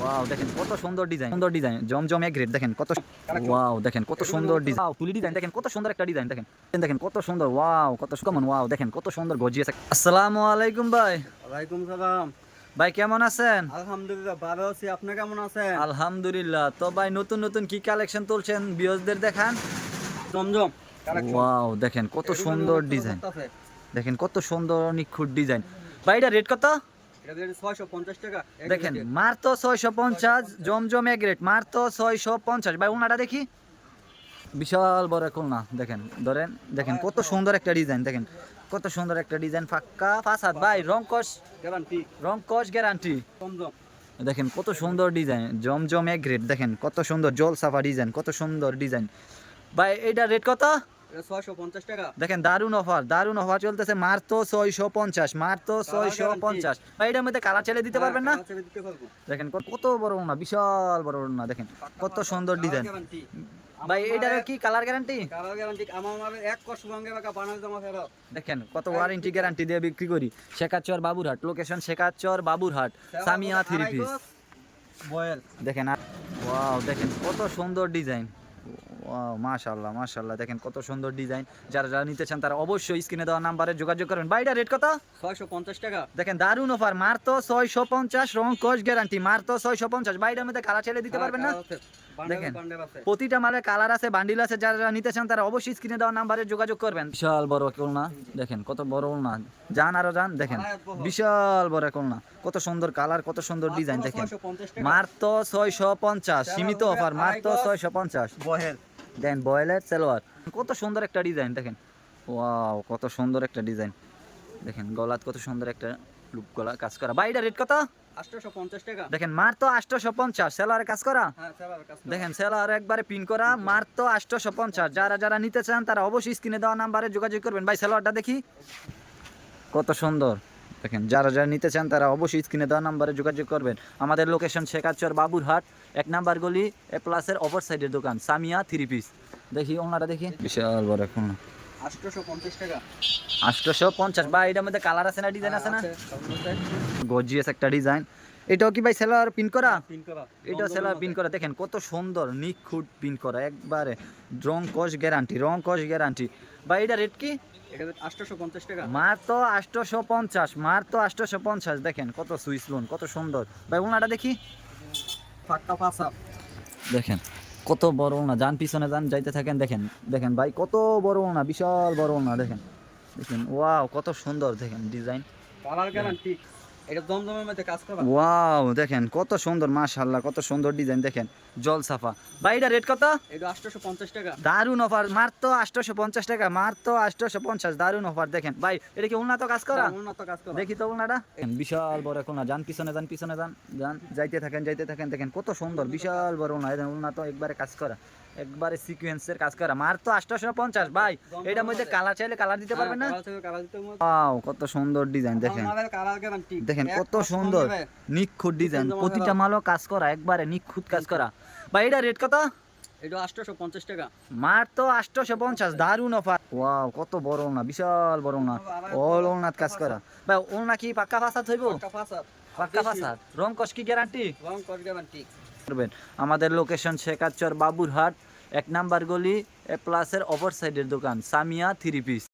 Wow দেখেন কত সুন্দর ডিজাইন সুন্দর ডিজাইন জমজম এক গ্রেড দেখেন কত ওয়াও দেখেন কত সুন্দর ডিজাইন ওয়াও তুলি ডিজাইন দেখেন কত সুন্দর একটা ডিজাইন দেখেন দেখেন কত সুন্দর ওয়াও কত কেমন ওয়াও দেখেন কত সুন্দর গজিয়েস আসসালামু আলাইকুম ভাই। ওয়ালাইকুম সালাম। ভাই কেমন আছেন? আলহামদুলিল্লাহ ভালো আছি। আপনি কেমন আছেন? আলহামদুলিল্লাহ। তো ভাই নতুন নতুন কি কালেকশন তুলছেন? বিয়সদের দেখান। জমজম ওয়াও দেখেন কত সুন্দর ডিজাইন দেখেন কত সুন্দর নিখুঁত ডিজাইন ভাই এটা রেট কত? দেখেন রেটে। মার তো ছয়শো পঞ্চাশ জমজম এক রেট মার তো ছয়শো পঞ্চাশ। ভাই ওনাটা দেখি। বিশাল বড় খুলনা দেখেন ধরেন দেখেন কত সুন্দর একটা ডিজাইন দেখেন কত সুন্দর একটা ডিজাইন ফাক্কা ফাসাদ। ভাই রং কস গ্যারান্টি রং গ্যারান্টি দেখেন কত সুন্দর ডিজাইন জমজম এক গ্রেড দেখেন কত সুন্দর জল সাফা ডিজাইন কত সুন্দর ডিজাইন ভাই এইটা রেট কত? দেখেন দারুণ অফার দারুণ অফার চলতেছে মার তো ছয়শো পঞ্চাশ মার তো ছয়শো পঞ্চাশ। ভাই এটার মধ্যে কালার ছেলে দিতে পারবেন না? হ্যাঁ, কালার দিতে পারব। দেখেন কত- বড় না বিশাল বড় না দেখেন কত সুন্দর ডিজাইন ভাই এটার কি কালার গ্যারান্টি কালার গ্যারান্টি আমার এক কষ্ট সঙ্গে বাঁকা বানাই জমা ফেরত। দেখেন কত ওয়ারেন্টি গ্যারান্টি দিয়ে বিক্রি করি। Shekhachar Baburhat location Shekhachar Baburhat Samia three piece. দেখেন আর ওয়াও দেখেন কত সুন্দর ডিজাইন ওয়াও মাশাআল্লাহ মাশাআল্লাহ। দেখেন কত সুন্দর ডিজাইন। যারা যারা নিতে চান তারা অবশ্যই স্ক্রিনে দেওয়া নাম্বারে যোগাযোগ বাইটা রেট কত? ছয়শো পঞ্চাশ টাকা। দেখেন দারুণ অফার। মারতো ছয়শো পঞ্চাশ রং কোচ গ্যারান্টি। মার তো ছয়শো পঞ্চাশ। বাইটার মধ্যে দিতে পারবেন না? দেখেন। দেখেন আছে। প্রতিটা মালে কালার আছে বান্ডিল আছে। যারা যারা নিতে চান তারা অবশ্যই স্ক্রিনে দেওয়া নাম্বারে যোগাযোগ করবেন। বিশাল বড় না দেখেন কত বড় না যান আরও যান দেখেন। বিশাল বড় না কত সুন্দর কালার কত সুন্দর ডিজাইন দেখেন। ছয়শো পঞ্চাশ টাকা। মার তো ছয়শো পঞ্চাশ। সীমিত অফার মার তো ছয়শো পঞ্চাশ। বয়েল দেন বয়েলের সালোয়ার। কত সুন্দর একটা ডিজাইন দেখেন। ওয়াও কত সুন্দর একটা ডিজাইন। দেখেন গলাত কত সুন্দর একটা লুপ গলা কাজ করা। বাইটা রেট কত? দেখেন মার তো আটশোশো পঞ্চাশ। সেলারে কাজ করা? হ্যাঁ কাজ দেখেন সেলার একবারে পিন করা। মার তো আটশোশো পঞ্চাশ। যারা যারা নিতে চান তারা অবশ্যই স্ক্রিনে দেওয়া নাম্বারে যোগাযোগ করবেন। ভাই সেলারটা দেখি। কত সুন্দর। দেখেন যারা যারা নিতে চান তারা অবশ্যই স্ক্রিনে দেওয়া নাম্বারে যোগাযোগ করবেন। আমাদের লোকেশন শেখাচর বাবুরহাট এক নাম্বার গলি এ প্লাসের অপর সাইডের দোকান সামিয়া থ্রি পিস দেখি ওনারা দেখি। বিশাল বড় এখন। আটশোশো পঞ্চাশ টাকা। আটশোশো পঞ্চাশ। বা এটার মধ্যে কালার আছে না ডিজাইন আছে না? গজিয়াস একটা ডিজাইন এটাও কি ভাই সেলার পিন করা? পিন করা। এটা সেলার পিন করা। দেখেন কত সুন্দর নিখুঁত পিন করা একবারে রং কস গ্যারান্টি রং কস গ্যারান্টি। ভাই এটা রেট কি? পঞ্চাশ টাকা। মার তো আটশোশো পঞ্চাশ। দেখেন কত লোন কত সুন্দর। ভাই ওনাটা দেখি। দেখেন কত বড় যান পিছনে যান যাইতে থাকেন দেখেন। দেখেন ভাই কত বড় বিশাল বড় না দেখেন। দেখেন ওয়াও কত সুন্দর দেখেন ডিজাইন। কালার গ্যারান্টি এটা দমদমের মধ্যে কাজ করা ওয়াও দেখেন কত সুন্দর মাশাআল্লাহ কত সুন্দর ডিজাইন দেখেন জল সাফা ভাই এটা রেট কত? এটা আটশোশো পঞ্চাশ টাকা। দারুণ অফার টাকা দারুণ দেখেন। ভাই এটা কি উন্নত কাজ করা? উন্নত কাজ করা। দেখি তো উনাটা বিশাল বড় এখন যান পিছনে যান পিছনে যান যান যাইতে থাকেন যাইতে থাকেন দেখেন কত সুন্দর বিশাল বড় উনা উন্নত একবারে কাজ করা। একবারে সিকুয়েন্সের কাজ করা। মার তো আটশোশো পঞ্চাশ ভাই। এটার মধ্যে কালার চাইলে কালার দিতে পারবেন না? কালার দিতে হবে। ওয়াও কত সুন্দর ডিজাইন দেখেন। দেখেন কত সুন্দর। নিখুঁত ডিজাইন প্রতিটা মালও কাজ করা একবারে নিখুঁত কাজ করা। ভাই এটা রেট কত? এটা আটশোশো পঞ্চাশ টাকা। মার তো আটশোশো পঞ্চাশ দারুণ অফার ওয়াও কত বড় না বিশাল বড় না অল ওনাত কাজ করা। ভাই ওনা কি পাক্কা ফাসাদ হইব? পাক্কা ফাসাদ। রং কস কি গ্যারান্টি রং কর গ্যারান্টি করবেন। আমাদের লোকেশন শেখাচর বাবুরহাট। এক নাম্বার গলি প্লাসের অপর সাইডের দোকান সামিয়া থ্রি পিস।